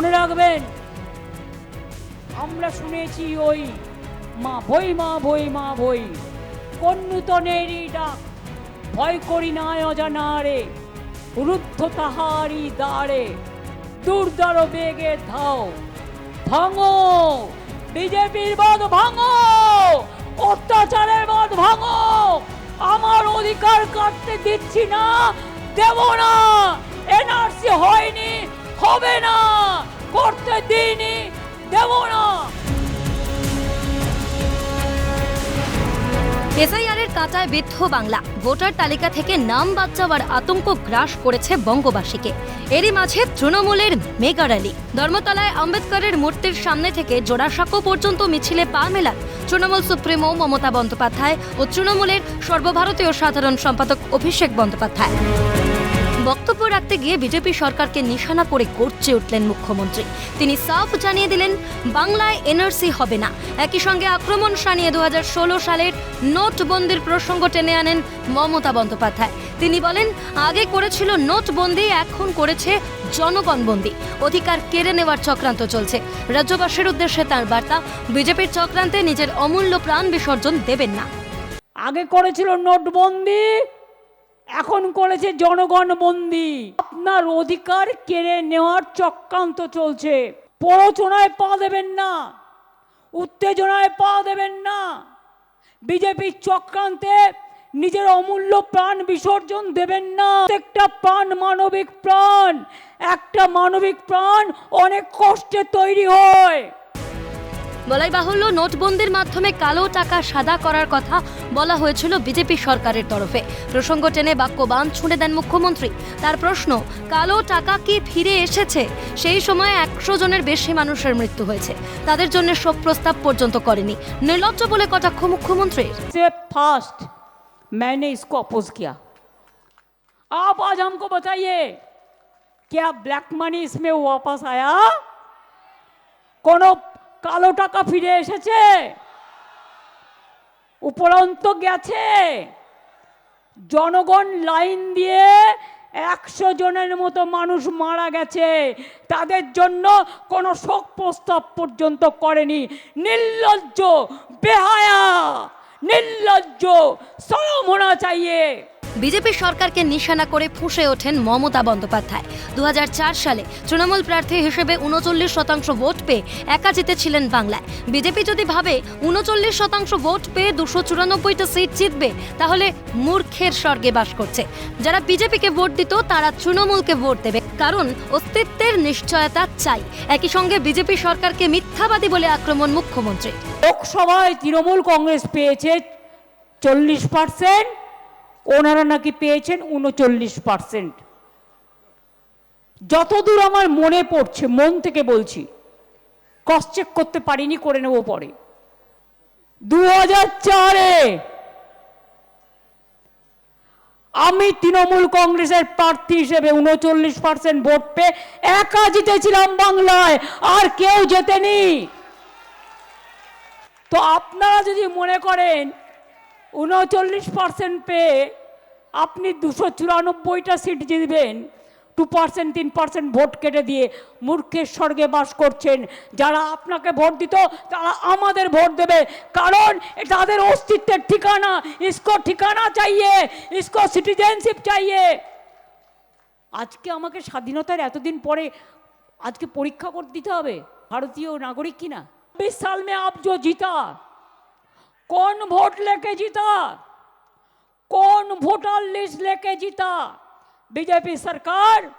মনে রাখবেন, আমরা শুনেছি ওই মা ভই মা ভই মা ভই কোন ডাক, ভয় করি না অজানারে রুদ্ধ তাহারি দ্বারে, দুর্দার বেগে ধাও, ভাঙো, বিজেপির বাদ ভাঙো, অত্যাচারের বাদ ভাঙো, আমার অধিকার কাটতে দিচ্ছি না, দেব না, এনআরসি হয়নি, হবে না। করতে দিইনি, দেব না। এসআইআরের কাঁটায় বিদ্ধ বাংলা। ভোটার তালিকা থেকে নাম বাদ যাওয়ার আতঙ্ক গ্রাস করেছে বঙ্গবাসীকে। এরই মাঝে তৃণমূলের মেগা র্যালি। ধর্মতলায় আম্বেদকরের মূর্তির সামনে থেকে জোড়াসাঁকো পর্যন্ত মিছিলে পা মেলান তৃণমূল সুপ্রিমো মমতা বন্দ্যোপাধ্যায় ও তৃণমূলের সর্বভারতীয় সাধারণ সম্পাদক অভিষেক বন্দ্যোপাধ্যায়। বক্তব্য রাখতে গিয়ে বিজেপি সরকারকে নিশানা করে গর্জে উঠলেন মুখ্যমন্ত্রী। তিনি সাফ জানিয়ে দিলেন, বাংলায় এনআরসি হবে না। একই সঙ্গে আক্রমণ দুহাজার ষোলো সালের নোটবন্দির প্রসঙ্গ টেনে আনেন মমতা বন্দ্যোপাধ্যায়। তিনি বলেন, আগে করেছিল নোটবন্দি, এখন করেছে জনগণবন্দি। অধিকার কেড়ে নেওয়ার চক্রান্ত চলছে। রাজ্যবাসীর উদ্দেশ্যে তার বার্তা, বিজেপির চক্রান্তে নিজের অমূল্য প্রাণ বিসর্জন দেবেন না। আগে করেছিল নোটবন্দি এখন করেছে জনগণ বন্দি। আপনার অধিকার কেড়ে নেওয়ার চক্রান্ত চলছে। প্ররোচনায় পা দেবেন না। উত্তেজনায় পা দেবেন না। বিজেপির চক্রান্তে নিজের অমূল্য প্রাণ বিসর্জন দেবেন না। প্রত্যেকটা প্রাণ মানবিক প্রাণ, একটা মানবিক প্রাণ অনেক কষ্টে তৈরি হয়। বলাই বাহুল্য নোটবন্দির মাধ্যমে কালো টাকা সাদা করার কথা বলা হয়েছিল বিজেপি সরকারের তরফে প্রসঙ্গ টেনে বাক্যবান ছুঁড়ে দেন মুখ্যমন্ত্রী তার প্রশ্ন কালো টাকা কি ফিরে এসেছে সেই সময় একশো জনের বেশি মানুষের মৃত্যু হয়েছে তাদের জন্য শোক প্রস্তাব পর্যন্ত করেনি নির্লজ্জ বলে কটাক্ষ মুখ্যমন্ত্রীর से फास्ट मैंने इसको अपोज किया आप आज हमको बताइए क्या ब्लैक मनी इसमें वापस आया কোনো কালো টাকা ফিরে এসেছে। উপরন্ত গেছে। জনগণ লাইন দিয়ে একশো জনের মতো মানুষ মারা গেছে। তাদের জন্য কোনো শোক প্রস্তাব পর্যন্ত করেনি। নির্লজ্জ, বেহায়া, নির্লজ্জ সরম হোনা চাইয়ে। বিজেপি সরকারকে নিশানা করে ফুঁসে ওঠেন মমতা বন্দ্যোপাধ্যায়। দু হাজার চার সালে তৃণমূল প্রার্থী হিসেবে উনচল্লিশ শতাংশ ভোট পেয়ে একা জিতেছিলেন বাংলায়। বিজেপি যদি ভাবে উনচল্লিশ শতাংশ ভোট পেয়ে দুশো চুরানব্বইটা সিট জিতবে, তাহলে মূর্খের স্বর্গে বাস করছে। যারা বিজেপিকে ভোট দিত, তারা তৃণমূলকে ভোট দেবে। কারণ অস্তিত্বের নিশ্চয়তা চাই। একই সঙ্গে বিজেপি সরকারকে মিথ্যাবাদী বলে আক্রমণ মুখ্যমন্ত্রী লোকসভায় তৃণমূল কংগ্রেস পেয়েছে চল্লিশ পার্সেন্ট ওনারা নাকি পেয়েছেন উনচল্লিশ পার্সেন্ট। যতদূর আমার মনে পড়ছে, মন থেকে বলছি ক্রস চেক করতে পারিনি, করে নেব পরে। দু চারে আমি তৃণমূল কংগ্রেসের প্রার্থী হিসেবে উনচল্লিশ পার্সেন্ট ভোট পেয়ে একা জিতেছিলাম বাংলায়, আর কেউ জেতেনি। তো আপনারা যদি মনে করেন উনচল্লিশ পার্সেন্ট পেয়ে আপনি দুশো চুরানব্বইটা সিট জিতবেন। টু পার্সেন্ট তিন পার্সেন্ট ভোট কেটে দিয়ে মূর্খের স্বর্গে বাস করছেন। যারা আপনাকে ভোট দিত, তারা আমাদের ভোট দেবে। কারণ তাদের অস্তিত্বের ঠিকানা, ইসকো ঠিকানা চাইয়ে, ইসকো সিটিজেনশিপ চাইয়ে। আজকে আমাকে স্বাধীনতার এতদিন পরে আজকে পরীক্ষা করে দিতে হবে? ভারতীয় নাগরিক কিনা বিশ সালমে আপ জো জিতা। कौन वोट लेके जीता कौन वोटर लिस्ट लेके जीता बीजेपी सरकार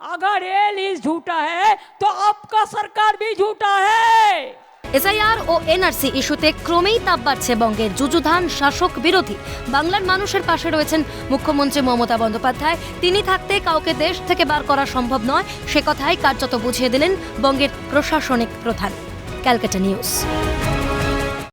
अगर ये लिस्ट झूठा है तो आपका सरकार भी झूठा है এসআইআর ও এনআরসি ইস্যুতে ক্রমেই তাপ বাড়ছে বঙ্গের যুযুধান শাসক বিরোধী বাংলার মানুষের পাশে রয়েছেন মুখ্যমন্ত্রী মমতা বন্দ্যোপাধ্যায় তিনি থাকতে কাউকে দেশ থেকে বার করা সম্ভব নয় সে কথাই কার্যত বুঝিয়ে দিলেন বঙ্গের প্রশাসনিক প্রধান ক্যালকাটা নিউজ